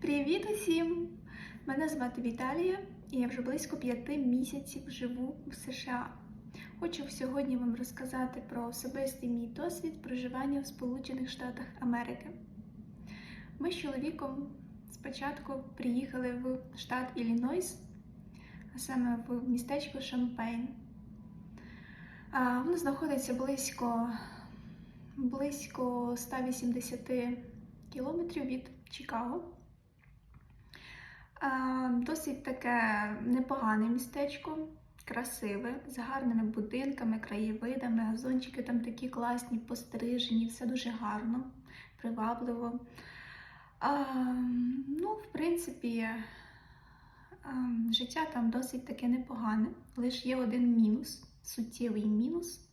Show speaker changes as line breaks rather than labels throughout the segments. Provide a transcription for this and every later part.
Привіт усім! Мене звати Віталія, і я вже близько п'яти місяців живу в США. Хочу сьогодні вам розказати про особистий мій досвід проживання в Сполучених Штатах Америки. Ми з чоловіком спочатку приїхали в штат Іллінойс, а саме в містечко Шампейн. Воно знаходиться близько, близько 180 кілометрів від Чикаго. А, Досить таке непогане містечко, красиве, з гарними будинками, краєвидами, газончики там такі класні, пострижені, все дуже гарно, привабливо. А, ну, в принципі, життя там досить таке непогане. Лише є один мінус, суттєвий мінус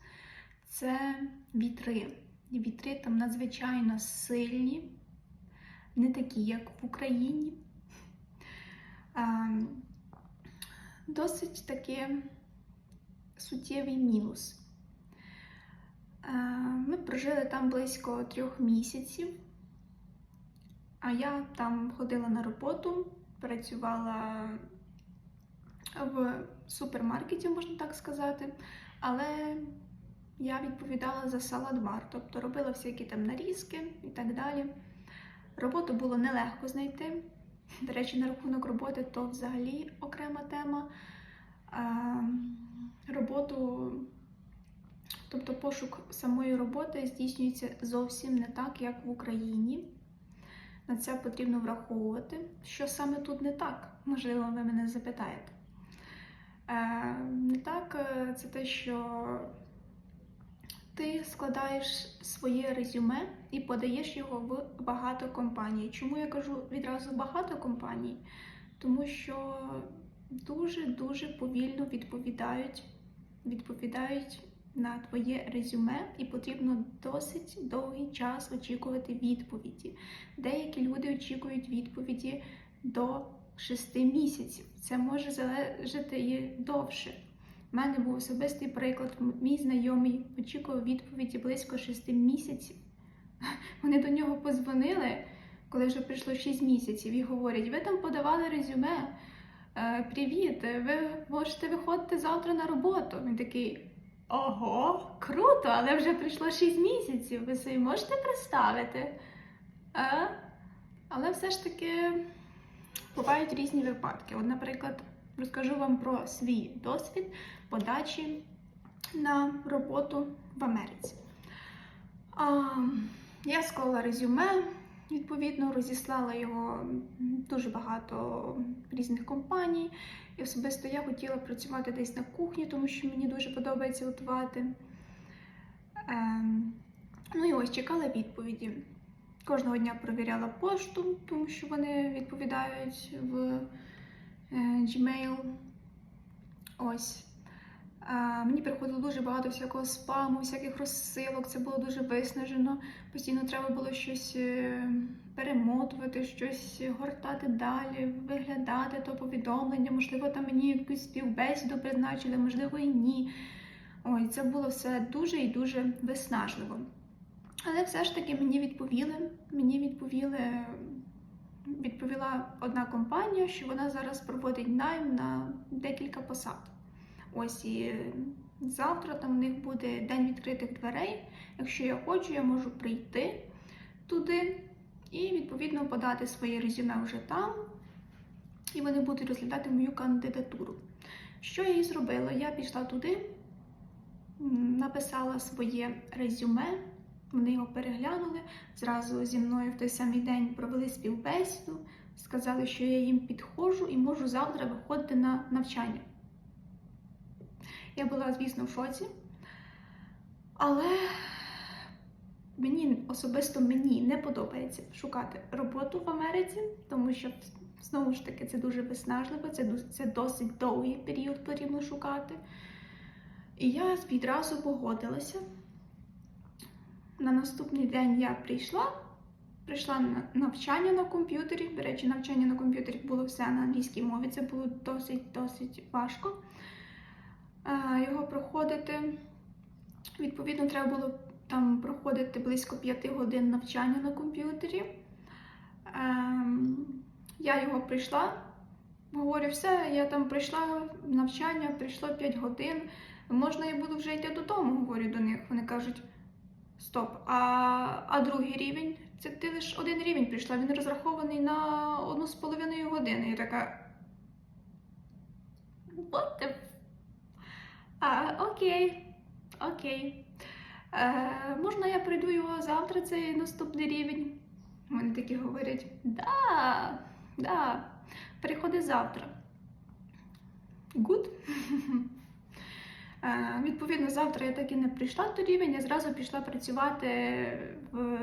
це вітри. Вітри там надзвичайно сильні, не такі, як в Україні. А, Досить таки суттєвий мінус. Ми прожили там близько трьох місяців, а я там ходила на роботу, працювала в супермаркеті, можна так сказати, але я відповідала за салат-бар, тобто робила всякі там нарізки і так далі. Роботу було нелегко знайти. До речі, на рахунок роботи то взагалі окрема тема. Роботу, тобто пошук самої роботи здійснюється зовсім не так, як в Україні. На це потрібно враховувати. Що саме тут не так? Можливо, ви мене запитаєте. Е, не так, е, це те, що ти складаєш своє резюме і подаєш його в багато компаній. Чому я кажу відразу багато компаній? Тому що дуже-дуже повільно відповідають, відповідають на твоє резюме, і потрібно досить довгий час очікувати відповіді. Деякі люди очікують відповіді до 6 місяців. Це може залежати і довше. У мене був особистий приклад. Мій знайомий очікував відповіді близько 6 місяців. Вони до нього позвонили, коли вже пройшло 6 місяців, і говорять: ви там подавали резюме. Е, Привіт, ви можете виходити завтра на роботу. Він такий. Ого, круто, але вже пройшло 6 місяців. Ви собі можете представити? А? Але все ж таки бувають різні випадки. От, наприклад, розкажу вам про свій досвід подачі на роботу в Америці. А, я склала резюме, відповідно, розіслала його дуже багато різних компаній. І особисто я хотіла працювати десь на кухні, тому що мені дуже подобається готувати. Ем, ну і ось чекала відповіді. Кожного дня провіряла пошту, тому що вони відповідають в е, Gmail. Ось. Мені приходило дуже багато всякого спаму, всяких розсилок. Це було дуже виснажено. Постійно треба було щось е, перемотувати, щось гортати далі, виглядати то повідомлення. Можливо, там мені якусь співбесіду призначили, можливо, і ні. Ой, це було все дуже і дуже виснажливо. Але все ж таки мені відповіли. Мені відповіли, відповіла одна компанія, що вона зараз проводить найм на декілька посад. Ось і завтра там в них буде день відкритих дверей. Якщо я хочу, я можу прийти туди і відповідно подати своє резюме вже там. І вони будуть розглядати мою кандидатуру. Що я і зробила? Я пішла туди, написала своє резюме. Вони його переглянули. Зразу зі мною в той самий день провели співбесіду, сказали, що я їм підходжу і можу завтра виходити на навчання. Я була, звісно, в шоці. Але мені особисто мені не подобається шукати роботу в Америці, тому що, знову ж таки, це дуже виснажливо, це, це досить довгий період потрібно шукати. І я відразу погодилася. На наступний день я прийшла, прийшла на навчання на комп'ютері. До речі, навчання на комп'ютері було все на англійській мові. Це було досить-досить важко е, його проходити. Відповідно, треба було там проходити близько 5 годин навчання на комп'ютері. Ем, Я його прийшла, говорю, все, я там прийшла навчання, прийшло 5 годин. Можна я буду вже йти додому, говорю до них. Вони кажуть: стоп, а, а другий рівень? Це ти лише один рівень прийшла, він розрахований на одну з половиною години. Я така. What the... А, окей, окей. Е, можна я прийду його завтра, цей наступний рівень? Вони такі говорять: да, да, приходи завтра. Good. Е, Відповідно, завтра я так і не прийшла до рівень, я зразу пішла працювати в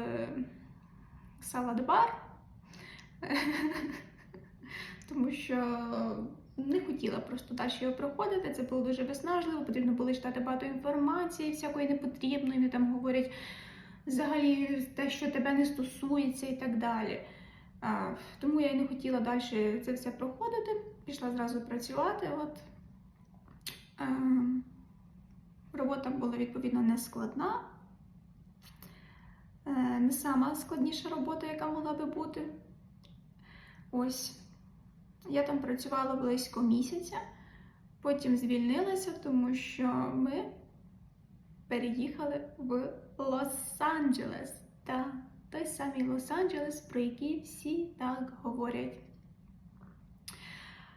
салат-бар, тому що не хотіла просто далі його проходити. Це було дуже виснажливо, потрібно було читати багато інформації, всякої непотрібної, вони там говорять взагалі те, що тебе не стосується і так далі. Тому я й не хотіла далі це все проходити. Пішла зразу працювати. От. Робота була відповідно не складна, Е, не сама складніша робота, яка могла би бути. Ось я там працювала близько місяця, потім звільнилася, тому що ми переїхали в Лос-Анджелес. Та той самий Лос-Анджелес, про який всі так говорять.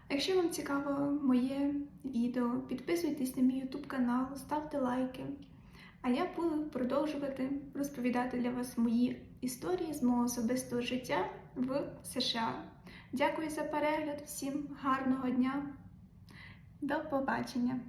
Якщо вам цікаво моє відео, підписуйтесь на мій YouTube канал, ставте лайки. А я буду продовжувати розповідати для вас мої історії з мого особистого життя в США. Дякую за перегляд, всім гарного дня. До побачення!